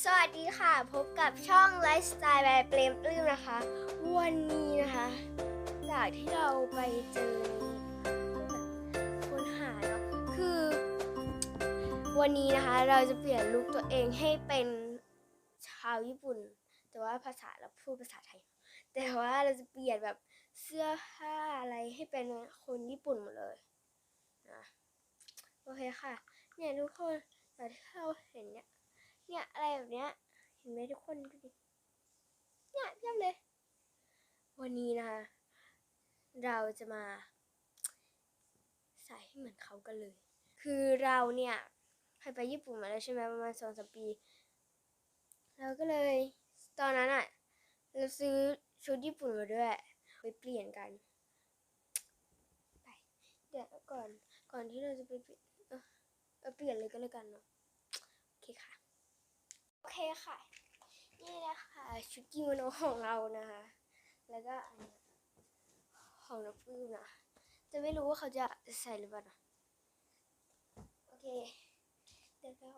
สวัสดีค่ะ พบกับช่องไลฟ์สไตล์แบบเปรมปลื้มนะคะ วันนี้นะคะ จากที่เราไปเจอคนหาเนาะคือ วันนี้นะคะเราจะเปลี่ยนลุคตัวเองให้เป็นชาวญี่ปุ่น แต่ว่าภาษาเราพูดภาษาไทย แต่ว่าเราจะเปลี่ยนแบบเสื้อผ้าอะไรให้เป็นคนญี่ปุ่นหมดเลยนะโอเคค่ะ เนี่ยทุกคนแต่ที่เราเห็นเนี่ย เนี่ยอะไรแบบเนี้ย เห็นไหมทุกคนดูดิ เนี่ยเทียบเลย วันนี้นะคะเราจะมา ใส่ให้เหมือนเขากันเลย คือเราเนี่ยเคยไปญี่ปุ่นมาแล้วใช่ไหมประมาณสองสามปี เราก็เลยตอนนั้นอะเราซื้อชุดญี่ปุ่นมาด้วยไปเปลี่ยนกันไปเดี๋ยวก่อนก่อนที่เราจะไปเปลี่ยนเเปลี่ยนเลยก็แล้วกันเนาะ โอเคค่ะ โอเคค่ะ นี่นะคะชุดกิโมโนของเรานะคะ แล้วก็อันนี้ของน้ำปื้มนะจะไม่รู้ว่าเขาจะใส่หรือเปล่านะโอเคเดี๋ยวเรา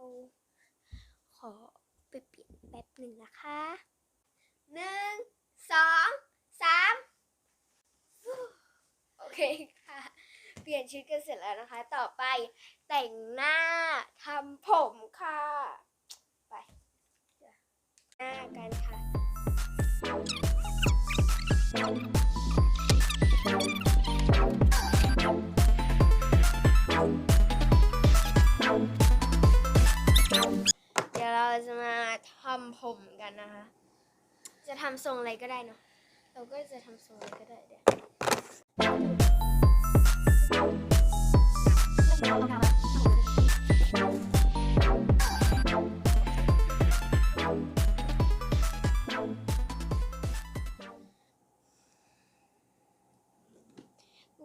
ขอไปเปลี่ยนแป๊บหนึ่งนะคะหนึ่งสองสามโอเคค่ะ เปลี่ยนชุดกันเสร็จแล้วนะคะ ต่อไปแต่งหน้าทำผมค่ะ ไปเดี๋ยวหน้า กันค่ะ เดี๋ยวเราจะมาทำผมกันนะคะ จะทำทรงอะไรก็ได้เนาะ เราก็จะทำทรงอะไรก็ได้เดี๋ยว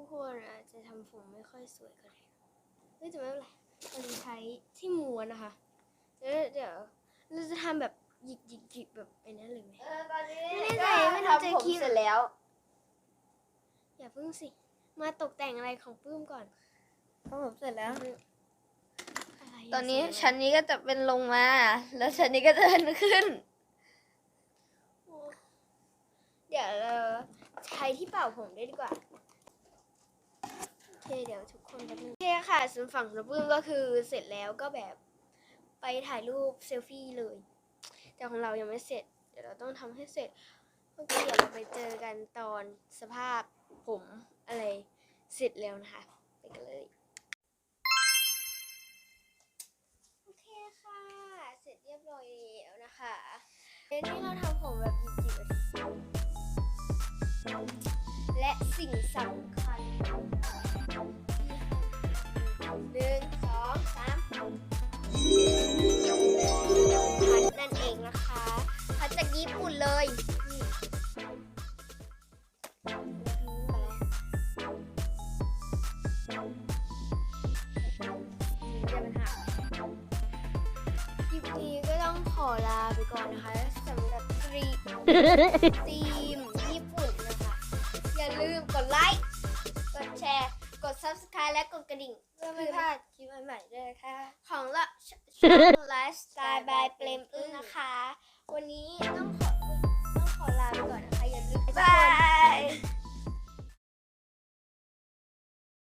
คนอาจจะทำผมไม่ค่อยสวยก็ได้เฮ้ยแต่ไม่เป็นไรเราจะใช้ที่ม้วนนะคะเดี๋ยวเดี๋ยวเราจะทำแบบหยิกหยิกหยิกแบบไอ้นั้นเลยไหม เออตอนนี้ไม่ได้ใส่ไม่ได้ใจทำผมคิด เสร็จแล้ว อย่าเพิ่งสิ มาตกแต่งอะไรของปื้มก่อนทำผมเสร็จแล้ว อะไรตอนนี้สวยชั้นนี้ก็จะเป็นลงมา แล้วชั้นนี้ก็จะเป็นขึ้น โอ้เดี๋ยวเราใช้ที่เป่าผมได้ดีกว่าโอเคเดี๋ยวทุกคนแป๊บนึงโอเคค่ะส่วนฝั่งของปื้มก็คือเสร็จแล้วก็แบบไปถ่ายรูปเซลฟี่เลย แต่ของเรายังไม่เสร็จ เดี๋ยวเราต้องทำให้เสร็จโอเคเดี๋ยวเราไปเจอกันตอนสภาพผมอะไรเสร็จแล้วนะคะ ไปกันเลย โอเคค่ะ เสร็จเรียบร้อยแล้วนะคะเดี๋ยวนี้เราทำผมแบบหยิบๆและสิ่งสำ หนึ่งสองสามพัดนั่นเองนะคะพัดจากญี่ปุ่นเลยนี่จะเป็นหางคลิปนี้ก็ต้องขอลาไปก่อนนะคะสำหรับทรีที subscribe และกดกระดิ่งเพื่อไม่พลาดคลิปใหม่ๆด้วยนะคะของเราช่องไลฟ์สไตล์บายเปลมอึ้งนะคะ วันนี้ต้องขอ